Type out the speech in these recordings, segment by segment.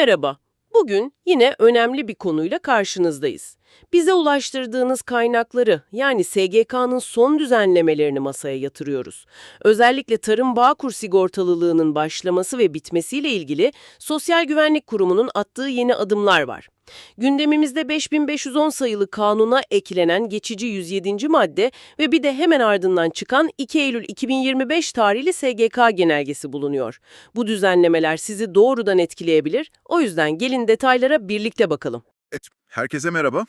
Merhaba. Bugün yine önemli bir konuyla karşınızdayız. Bize ulaştırdığınız kaynakları yani SGK'nın son düzenlemelerini masaya yatırıyoruz. Özellikle tarım bağkur sigortalılığının başlaması ve bitmesiyle ilgili Sosyal Güvenlik Kurumu'nun attığı yeni adımlar var. Gündemimizde 5510 sayılı kanuna eklenen geçici 107. madde ve bir de hemen ardından çıkan 2 Eylül 2025 tarihli SGK genelgesi bulunuyor. Bu düzenlemeler sizi doğrudan etkileyebilir. O yüzden gelin detaylara birlikte bakalım. Evet, herkese merhaba.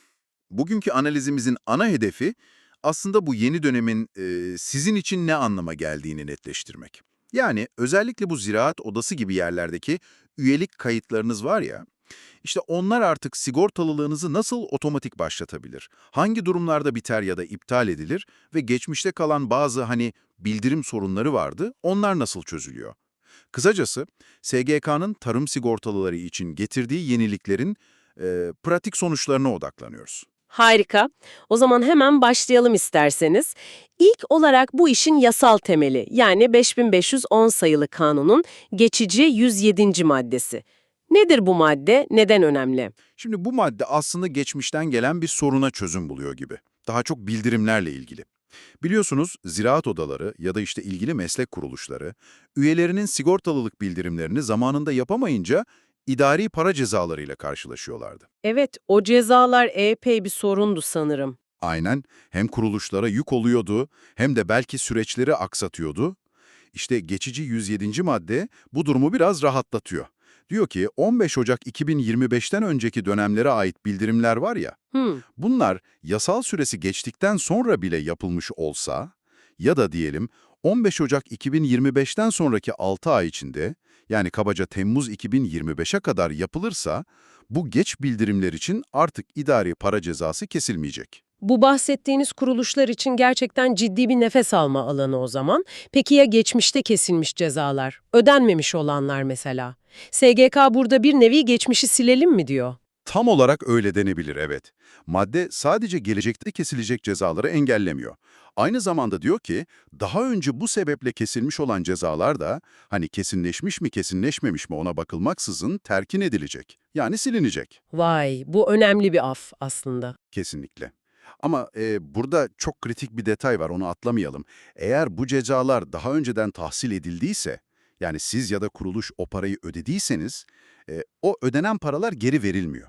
Bugünkü analizimizin ana hedefi aslında bu yeni dönemin e, sizin için ne anlama geldiğini netleştirmek. Yani özellikle bu ziraat odası gibi yerlerdeki üyelik kayıtlarınız var ya, işte onlar artık sigortalılığınızı nasıl otomatik başlatabilir? Hangi durumlarda biter ya da iptal edilir ve geçmişte kalan bazı hani bildirim sorunları vardı, onlar nasıl çözülüyor? Kısacası SGK'nın tarım sigortalıları için getirdiği yeniliklerin e, pratik sonuçlarına odaklanıyoruz. Harika. O zaman hemen başlayalım isterseniz. İlk olarak bu işin yasal temeli yani 5510 sayılı kanunun geçici 107. maddesi. Nedir bu madde? Neden önemli? Şimdi bu madde aslında geçmişten gelen bir soruna çözüm buluyor gibi. Daha çok bildirimlerle ilgili. Biliyorsunuz ziraat odaları ya da işte ilgili meslek kuruluşları üyelerinin sigortalılık bildirimlerini zamanında yapamayınca idari para cezalarıyla karşılaşıyorlardı. Evet, o cezalar epey bir sorundu sanırım. Aynen hem kuruluşlara yük oluyordu hem de belki süreçleri aksatıyordu. İşte geçici 107. madde bu durumu biraz rahatlatıyor. Diyor ki 15 Ocak 2025'ten önceki dönemlere ait bildirimler var ya, Hmm, bunlar yasal süresi geçtikten sonra bile yapılmış olsa ya da diyelim 15 Ocak 2025'ten sonraki 6 ay içinde yani kabaca Temmuz 2025'e kadar yapılırsa bu geç bildirimler için artık idari para cezası kesilmeyecek. Bu bahsettiğiniz kuruluşlar için gerçekten ciddi bir nefes alma alanı o zaman. Peki ya geçmişte kesilmiş cezalar, ödenmemiş olanlar mesela? SGK burada bir nevi geçmişi silelim mi diyor? Tam olarak öyle denebilir evet. Madde sadece gelecekte kesilecek cezaları engellemiyor. Aynı zamanda diyor ki daha önce bu sebeple kesilmiş olan cezalar da hani kesinleşmiş mi kesinleşmemiş mi ona bakılmaksızın terkin edilecek. Yani silinecek. Vay, bu önemli bir af aslında. Kesinlikle. Ama e, burada çok kritik bir detay var onu atlamayalım. Eğer bu cezalar daha önceden tahsil edildiyse, yani siz ya da kuruluş o parayı ödediyseniz, e, o ödenen paralar geri verilmiyor.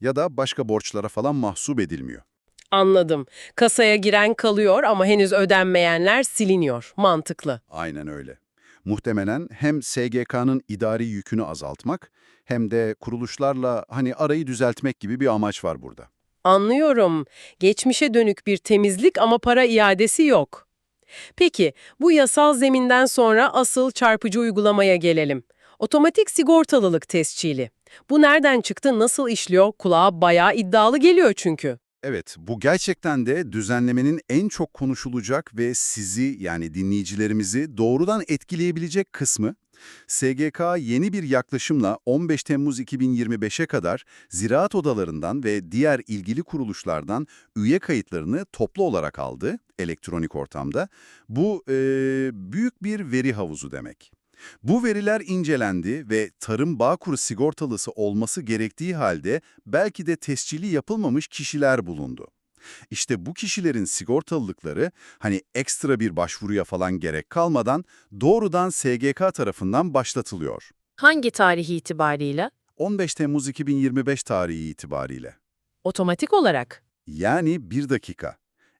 Ya da başka borçlara falan mahsup edilmiyor. Anladım. Kasaya giren kalıyor ama henüz ödenmeyenler siliniyor. Mantıklı. Aynen öyle. Muhtemelen hem SGK'nın idari yükünü azaltmak hem de kuruluşlarla hani arayı düzeltmek gibi bir amaç var burada. Anlıyorum. Geçmişe dönük bir temizlik ama para iadesi yok. Peki, bu yasal zeminden sonra asıl çarpıcı uygulamaya gelelim. Otomatik sigortalılık tescili. Bu nereden çıktı, nasıl işliyor? Kulağa bayağı iddialı geliyor çünkü. Evet, bu gerçekten de düzenlemenin en çok konuşulacak ve sizi yani dinleyicilerimizi doğrudan etkileyebilecek kısmı. SGK yeni bir yaklaşımla 15 Temmuz 2025'e kadar ziraat odalarından ve diğer ilgili kuruluşlardan üye kayıtlarını toplu olarak aldı elektronik ortamda. Bu e, büyük bir veri havuzu demek. Bu veriler incelendi ve tarım bağkuru sigortalısı olması gerektiği halde belki de tescili yapılmamış kişiler bulundu. İşte bu kişilerin sigortalılıkları hani ekstra bir başvuruya falan gerek kalmadan doğrudan SGK tarafından başlatılıyor. Hangi tarih itibarıyla? 15 Temmuz 2025 tarihi itibariyle. Otomatik olarak. Yani bir dakika.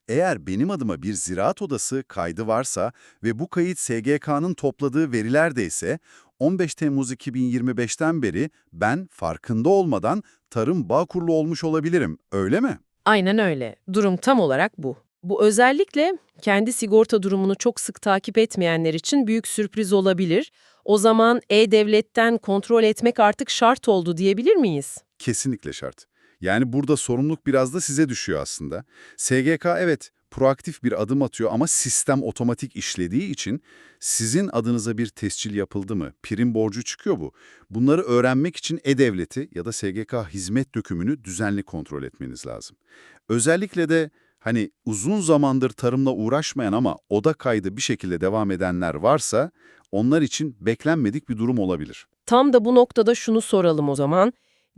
Eğer benim adıma bir ziraat odası kaydı varsa ve bu kayıt SGK'nın topladığı verilerde ise 15 Temmuz 2025'ten beri ben farkında olmadan tarım bağkurlu olmuş olabilirim, öyle mi? Aynen öyle. Durum tam olarak bu. Bu özellikle kendi sigorta durumunu çok sık takip etmeyenler için büyük sürpriz olabilir. O zaman E-Devlet'ten kontrol etmek artık şart oldu diyebilir miyiz? Kesinlikle şart. Yani burada sorumluluk biraz da size düşüyor aslında. SGK evet proaktif bir adım atıyor ama sistem otomatik işlediği için sizin adınıza bir tescil yapıldı mı, prim borcu çıkıyor bu. Bunları öğrenmek için E-Devleti ya da SGK hizmet dökümünü düzenli kontrol etmeniz lazım. Özellikle de Hani uzun zamandır tarımla uğraşmayan ama oda kaydı bir şekilde devam edenler varsa onlar için beklenmedik bir durum olabilir. Tam da bu noktada şunu soralım o zaman.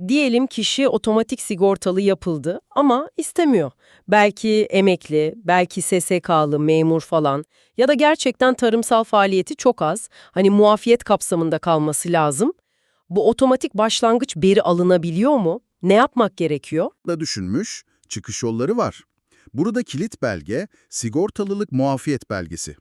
Diyelim kişi otomatik sigortalı yapıldı ama istemiyor. Belki emekli, belki SSK'lı, memur falan ya da gerçekten tarımsal faaliyeti çok az. Hani muafiyet kapsamında kalması lazım. Bu otomatik başlangıç beri alınabiliyor mu? Ne yapmak gerekiyor? da düşünmüş, çıkış yolları var. Burada kilit belge sigortalılık muafiyet belgesi.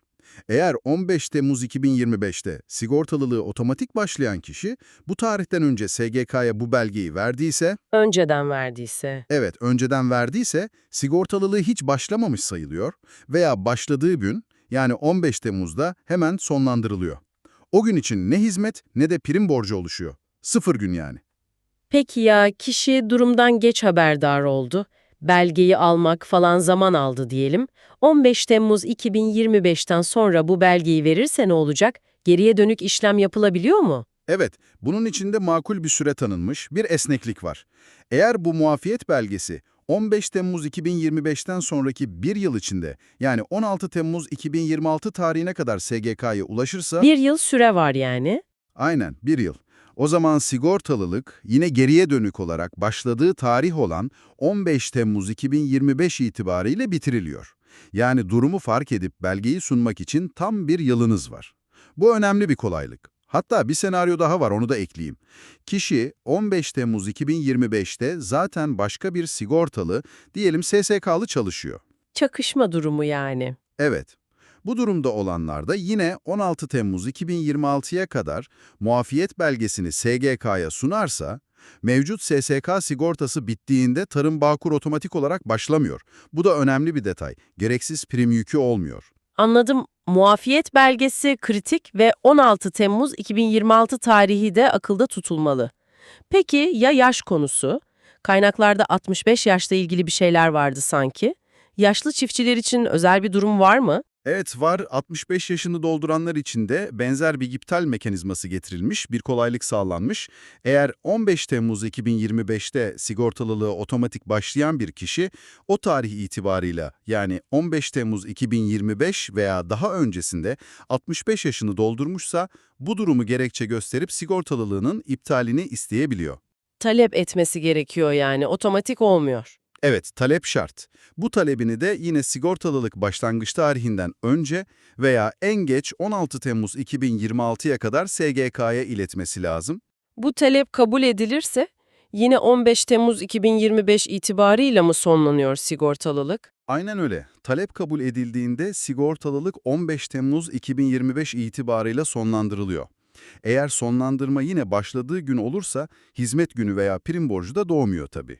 Eğer 15 Temmuz 2025'te sigortalılığı otomatik başlayan kişi bu tarihten önce SGK'ya bu belgeyi verdiyse, Önceden verdiyse. evet önceden verdiyse sigortalılığı hiç başlamamış sayılıyor veya başladığı gün yani 15 Temmuz'da hemen sonlandırılıyor. O gün için ne hizmet ne de prim borcu oluşuyor. Sıfır gün yani. Peki ya kişi durumdan geç haberdar oldu. Belgeyi almak falan zaman aldı diyelim. 15 Temmuz 2025'ten sonra bu belgeyi verirse ne olacak? Geriye dönük işlem yapılabiliyor mu? Evet, bunun içinde makul bir süre tanınmış, bir esneklik var. Eğer bu muafiyet belgesi 15 Temmuz 2025'ten sonraki bir yıl içinde yani 16 Temmuz 2026 tarihine kadar SGK'ya ulaşırsa... Bir yıl süre var yani. Aynen, bir yıl. O zaman sigortalılık yine geriye dönük olarak başladığı tarih olan 15 Temmuz 2025 itibariyle bitiriliyor. Yani durumu fark edip belgeyi sunmak için tam bir yılınız var. Bu önemli bir kolaylık. Hatta bir senaryo daha var onu da ekleyeyim. Kişi 15 Temmuz 2025'te zaten başka bir sigortalı, diyelim SSK'lı çalışıyor. Çakışma durumu yani. Evet. Bu durumda olanlar da yine 16 Temmuz 2026'ya kadar muafiyet belgesini SGK'ya sunarsa, mevcut SSK sigortası bittiğinde Tarım Bağkur otomatik olarak başlamıyor. Bu da önemli bir detay. Gereksiz prim yükü olmuyor. Anladım. Muafiyet belgesi kritik ve 16 Temmuz 2026 tarihi de akılda tutulmalı. Peki ya yaş konusu? Kaynaklarda 65 yaşla ilgili bir şeyler vardı sanki. Yaşlı çiftçiler için özel bir durum var mı? Evet var 65 yaşını dolduranlar için de benzer bir iptal mekanizması getirilmiş, bir kolaylık sağlanmış. Eğer 15 Temmuz 2025'te sigortalılığı otomatik başlayan bir kişi o tarih itibarıyla yani 15 Temmuz 2025 veya daha öncesinde 65 yaşını doldurmuşsa bu durumu gerekçe gösterip sigortalılığının iptalini isteyebiliyor. Talep etmesi gerekiyor yani, otomatik olmuyor. Evet, talep şart. Bu talebini de yine sigortalılık başlangıç tarihinden önce veya en geç 16 Temmuz 2026'ya kadar SGK'ya iletmesi lazım. Bu talep kabul edilirse yine 15 Temmuz 2025 itibarıyla mı sonlanıyor sigortalılık? Aynen öyle. Talep kabul edildiğinde sigortalılık 15 Temmuz 2025 itibarıyla sonlandırılıyor. Eğer sonlandırma yine başladığı gün olursa hizmet günü veya prim borcu da doğmuyor tabii.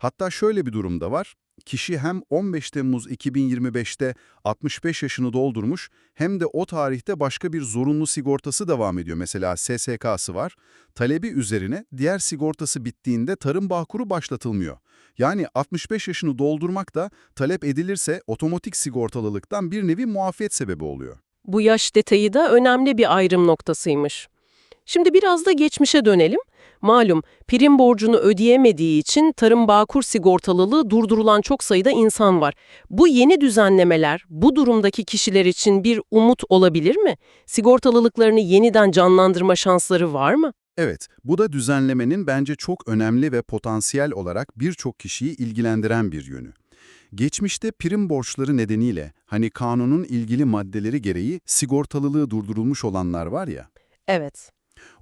Hatta şöyle bir durum da var. Kişi hem 15 Temmuz 2025'te 65 yaşını doldurmuş hem de o tarihte başka bir zorunlu sigortası devam ediyor. Mesela SSK'sı var. Talebi üzerine diğer sigortası bittiğinde tarım bağkuru başlatılmıyor. Yani 65 yaşını doldurmak da talep edilirse otomatik sigortalılıktan bir nevi muafiyet sebebi oluyor. Bu yaş detayı da önemli bir ayrım noktasıymış. Şimdi biraz da geçmişe dönelim. Malum prim borcunu ödeyemediği için tarım bağkur sigortalılığı durdurulan çok sayıda insan var. Bu yeni düzenlemeler bu durumdaki kişiler için bir umut olabilir mi? Sigortalılıklarını yeniden canlandırma şansları var mı? Evet, bu da düzenlemenin bence çok önemli ve potansiyel olarak birçok kişiyi ilgilendiren bir yönü. Geçmişte prim borçları nedeniyle hani kanunun ilgili maddeleri gereği sigortalılığı durdurulmuş olanlar var ya, Evet.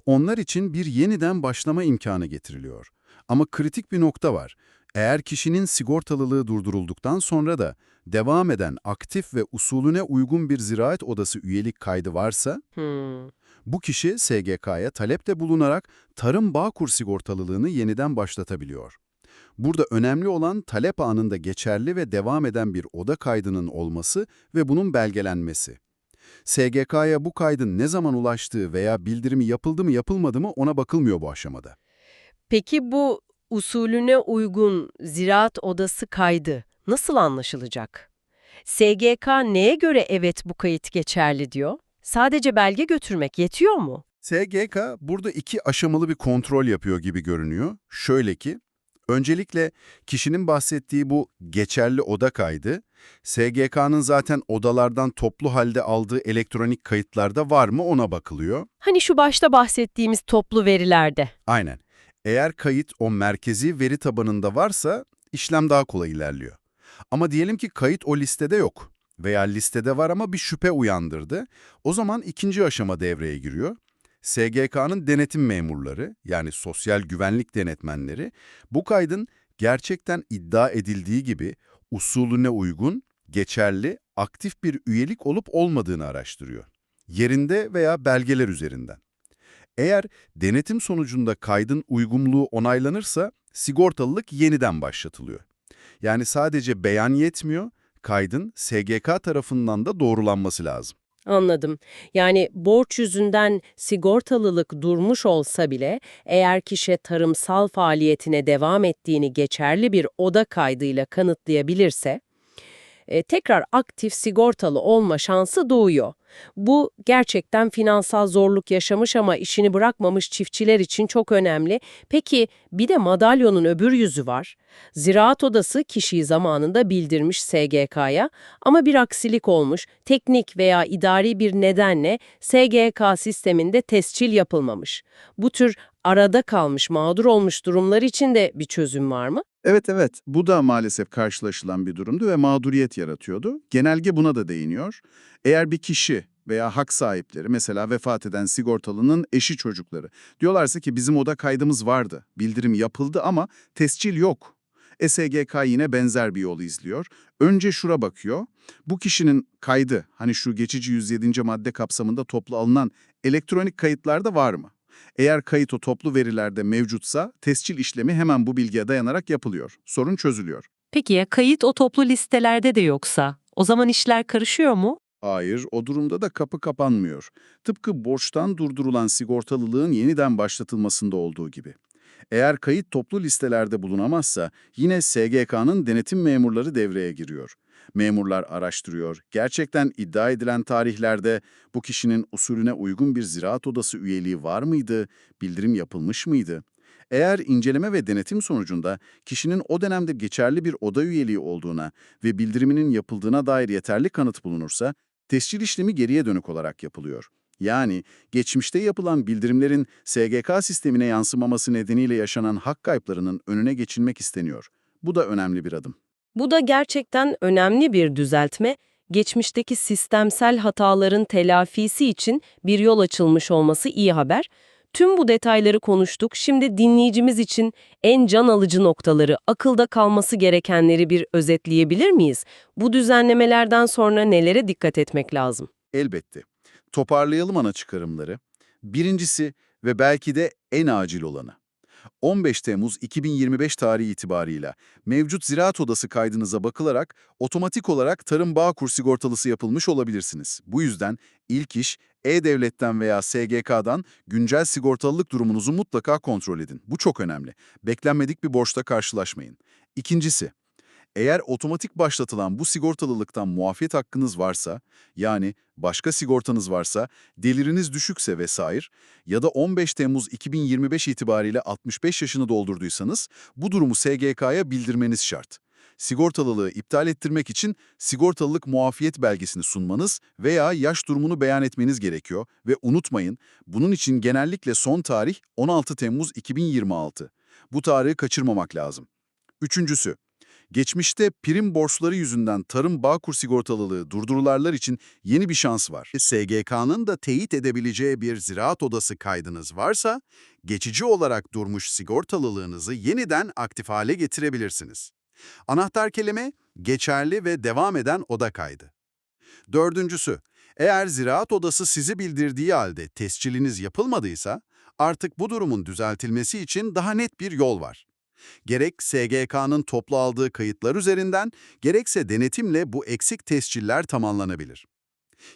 Onlar için bir yeniden başlama imkanı getiriliyor. Ama kritik bir nokta var. Eğer kişinin sigortalılığı durdurulduktan sonra da devam eden aktif ve usulüne uygun bir ziraat odası üyelik kaydı varsa, Hmm. bu kişi SGK'ya talepte bulunarak tarım bağkur sigortalılığını yeniden başlatabiliyor. Burada önemli olan talep anında geçerli ve devam eden bir oda kaydının olması ve bunun belgelenmesi. SGK'ya bu kaydın ne zaman ulaştığı veya bildirimi yapıldı mı yapılmadı mı ona bakılmıyor bu aşamada. Peki bu usulüne uygun ziraat odası kaydı nasıl anlaşılacak? SGK neye göre evet bu kayıt geçerli diyor? Sadece belge götürmek yetiyor mu? SGK burada iki aşamalı bir kontrol yapıyor gibi görünüyor. Şöyle ki, öncelikle kişinin bahsettiği bu geçerli oda kaydı, SGK'nın zaten odalardan toplu halde aldığı elektronik kayıtlarda var mı ona bakılıyor. Hani şu başta bahsettiğimiz toplu verilerde. Aynen. Eğer kayıt o merkezi veri tabanında varsa işlem daha kolay ilerliyor. Ama diyelim ki kayıt o listede yok veya listede var ama bir şüphe uyandırdı. O zaman ikinci aşama devreye giriyor. SGK'nın denetim memurları yani sosyal güvenlik denetmenleri bu kaydın gerçekten iddia edildiği gibi usulüne uygun, geçerli, aktif bir üyelik olup olmadığını araştırıyor. Yerinde veya belgeler üzerinden. Eğer denetim sonucunda kaydın uygunluğu onaylanırsa sigortalılık yeniden başlatılıyor. Yani sadece beyan yetmiyor, kaydın SGK tarafından da doğrulanması lazım. Anladım. Yani borç yüzünden sigortalılık durmuş olsa bile eğer kişi tarımsal faaliyetine devam ettiğini geçerli bir oda kaydıyla kanıtlayabilirse, e, tekrar aktif sigortalı olma şansı doğuyor. Bu gerçekten finansal zorluk yaşamış ama işini bırakmamış çiftçiler için çok önemli. Peki bir de madalyonun öbür yüzü var. Ziraat Odası kişiyi zamanında bildirmiş SGK'ya ama bir aksilik olmuş, teknik veya idari bir nedenle SGK sisteminde tescil yapılmamış. Bu tür arada kalmış, mağdur olmuş durumlar için de bir çözüm var mı? Evet evet bu da maalesef karşılaşılan bir durumdu ve mağduriyet yaratıyordu. Genelge buna da değiniyor. Eğer bir kişi veya hak sahipleri mesela vefat eden sigortalının eşi çocukları diyorlarsa ki bizim oda kaydımız vardı, bildirim yapıldı ama tescil yok. SGK yine benzer bir yolu izliyor. Önce şura bakıyor. Bu kişinin kaydı hani şu geçici 107. madde kapsamında toplu alınan elektronik kayıtlarda var mı? Eğer kayıt o toplu verilerde mevcutsa tescil işlemi hemen bu bilgiye dayanarak yapılıyor. Sorun çözülüyor. Peki ya kayıt o toplu listelerde de yoksa? O zaman işler karışıyor mu? Hayır, o durumda da kapı kapanmıyor. Tıpkı borçtan durdurulan sigortalılığın yeniden başlatılmasında olduğu gibi. Eğer kayıt toplu listelerde bulunamazsa yine SGK'nın denetim memurları devreye giriyor. Memurlar araştırıyor. Gerçekten iddia edilen tarihlerde bu kişinin usulüne uygun bir ziraat odası üyeliği var mıydı, bildirim yapılmış mıydı? Eğer inceleme ve denetim sonucunda kişinin o dönemde geçerli bir oda üyeliği olduğuna ve bildiriminin yapıldığına dair yeterli kanıt bulunursa, tescil işlemi geriye dönük olarak yapılıyor. Yani geçmişte yapılan bildirimlerin SGK sistemine yansımaması nedeniyle yaşanan hak kayıplarının önüne geçilmek isteniyor. Bu da önemli bir adım. Bu da gerçekten önemli bir düzeltme. Geçmişteki sistemsel hataların telafisi için bir yol açılmış olması iyi haber. Tüm bu detayları konuştuk. Şimdi dinleyicimiz için en can alıcı noktaları, akılda kalması gerekenleri bir özetleyebilir miyiz? Bu düzenlemelerden sonra nelere dikkat etmek lazım? Elbette. Toparlayalım ana çıkarımları. Birincisi ve belki de en acil olanı. 15 Temmuz 2025 tarihi itibarıyla mevcut Ziraat Odası kaydınıza bakılarak otomatik olarak Tarım Bağkur sigortalısı yapılmış olabilirsiniz. Bu yüzden ilk iş E-Devlet'ten veya SGK'dan güncel sigortalılık durumunuzu mutlaka kontrol edin. Bu çok önemli. Beklenmedik bir borçla karşılaşmayın. İkincisi, eğer otomatik başlatılan bu sigortalılıktan muafiyet hakkınız varsa, yani başka sigortanız varsa, geliriniz düşükse vesaire ya da 15 Temmuz 2025 itibariyle 65 yaşını doldurduysanız bu durumu SGK'ya bildirmeniz şart. Sigortalılığı iptal ettirmek için sigortalılık muafiyet belgesini sunmanız veya yaş durumunu beyan etmeniz gerekiyor ve unutmayın, bunun için genellikle son tarih 16 Temmuz 2026. Bu tarihi kaçırmamak lazım. Üçüncüsü, Geçmişte prim borçları yüzünden tarım bağkur sigortalılığı durdurularlar için yeni bir şans var. SGK'nın da teyit edebileceği bir ziraat odası kaydınız varsa, geçici olarak durmuş sigortalılığınızı yeniden aktif hale getirebilirsiniz. Anahtar kelime, geçerli ve devam eden oda kaydı. Dördüncüsü, eğer ziraat odası sizi bildirdiği halde tesciliniz yapılmadıysa, artık bu durumun düzeltilmesi için daha net bir yol var. Gerek SGK'nın toplu aldığı kayıtlar üzerinden, gerekse denetimle bu eksik tesciller tamamlanabilir.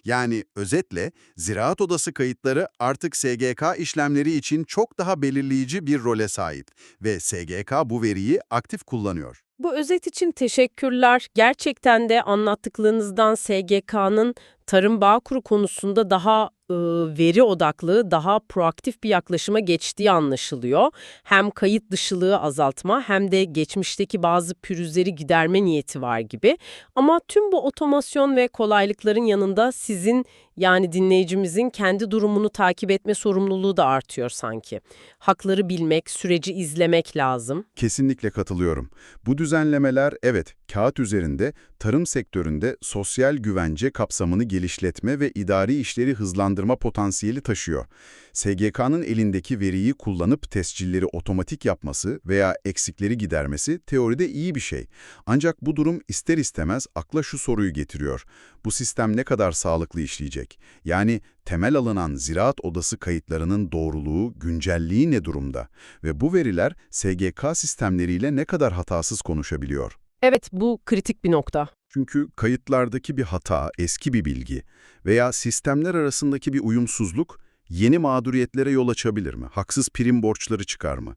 Yani özetle, Ziraat Odası kayıtları artık SGK işlemleri için çok daha belirleyici bir role sahip ve SGK bu veriyi aktif kullanıyor. Bu özet için teşekkürler. Gerçekten de anlattıklarınızdan SGK'nın Tarım Bağkuru konusunda daha e, veri odaklı, daha proaktif bir yaklaşıma geçtiği anlaşılıyor. Hem kayıt dışılığı azaltma hem de geçmişteki bazı pürüzleri giderme niyeti var gibi. Ama tüm bu otomasyon ve kolaylıkların yanında sizin yani dinleyicimizin kendi durumunu takip etme sorumluluğu da artıyor sanki. Hakları bilmek, süreci izlemek lazım. Kesinlikle katılıyorum. Bu düzenlemeler evet kağıt üzerinde tarım sektöründe sosyal güvence kapsamını gelişletme ve idari işleri hızlandırma potansiyeli taşıyor. SGK'nın elindeki veriyi kullanıp tescilleri otomatik yapması veya eksikleri gidermesi teoride iyi bir şey. Ancak bu durum ister istemez akla şu soruyu getiriyor. Bu sistem ne kadar sağlıklı işleyecek? Yani temel alınan ziraat odası kayıtlarının doğruluğu, güncelliği ne durumda? Ve bu veriler SGK sistemleriyle ne kadar hatasız konuşabiliyor? Evet, bu kritik bir nokta. Çünkü kayıtlardaki bir hata, eski bir bilgi veya sistemler arasındaki bir uyumsuzluk yeni mağduriyetlere yol açabilir mi? Haksız prim borçları çıkar mı?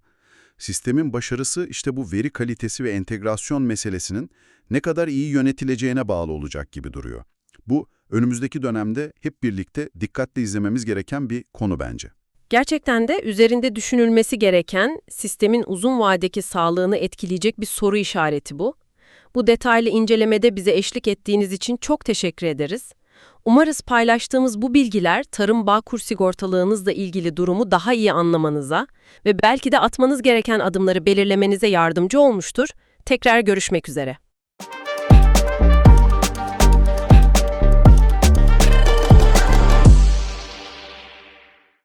Sistemin başarısı işte bu veri kalitesi ve entegrasyon meselesinin ne kadar iyi yönetileceğine bağlı olacak gibi duruyor. Bu önümüzdeki dönemde hep birlikte dikkatle izlememiz gereken bir konu bence. Gerçekten de üzerinde düşünülmesi gereken, sistemin uzun vadedeki sağlığını etkileyecek bir soru işareti bu. Bu detaylı incelemede bize eşlik ettiğiniz için çok teşekkür ederiz. Umarız paylaştığımız bu bilgiler tarım bağkur sigortalığınızla ilgili durumu daha iyi anlamanıza ve belki de atmanız gereken adımları belirlemenize yardımcı olmuştur. Tekrar görüşmek üzere.